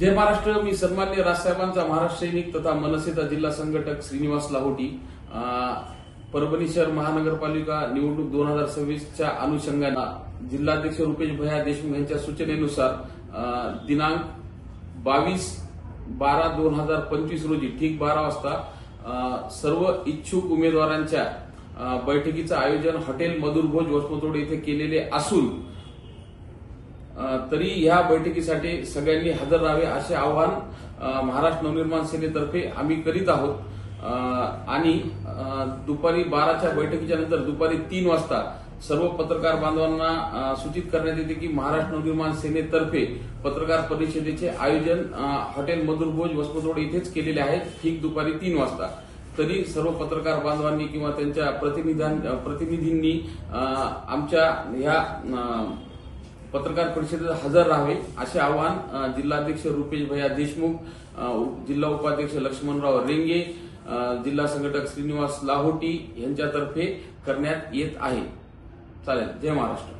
जय महाराष्ट्र मी सन्मान्य राजसाहेबांचा महाराष्ट्र सैनिक तथा मनसेचा जिल्हा संघटक श्रीनिवास लाहोटी. परभणी शहर महानगरपालिका निवडणूक दोन हजार सव्वीसच्या अनुषंगाने जिल्हाध्यक्ष रुपेश भैया देशमुख यांच्या सूचनेनुसार दिनांक बावीस बारा दोन हजार पंचवीस रोजी ठीक बारा वाजता सर्व इच्छुक उमेदवारांच्या बैठकीचं आयोजन हॉटेल मधुरभोज वसमतोड येथे केलेले असून तरी ह्या बैठकीसाठी सगळ्यांनी हजर राहावे असे आवाहन महाराष्ट्र नवनिर्माण सेनेतर्फे आम्ही करीत आहोत. आणि दुपारी बाराच्या बैठकीच्या नंतर दुपारी तीन वाजता सर्व पत्रकार बांधवांना सूचित करण्यात येते की महाराष्ट्र नवनिर्माण सेनेतर्फे पत्रकार परिषदेचे आयोजन हॉटेल मधुरभोज वसमतोड इथेच केलेले आहे ठीक दुपारी तीन वाजता. तरी सर्व पत्रकार बांधवांनी किंवा त्यांच्या प्रतिनिधां प्रतिनिधींनी आमच्या ह्या पत्रकार परिषदेत हजर राहावे असे आवाहन जिल्हाध्यक्ष रुपेश भैया देशमुख जिल्हा उपाध्यक्ष लक्ष्मणराव रेंगे जिल्हा संघटक श्रीनिवास लाहोटी यांच्यातर्फे करण्यात येत आहे. चालेल. जय महाराष्ट्र.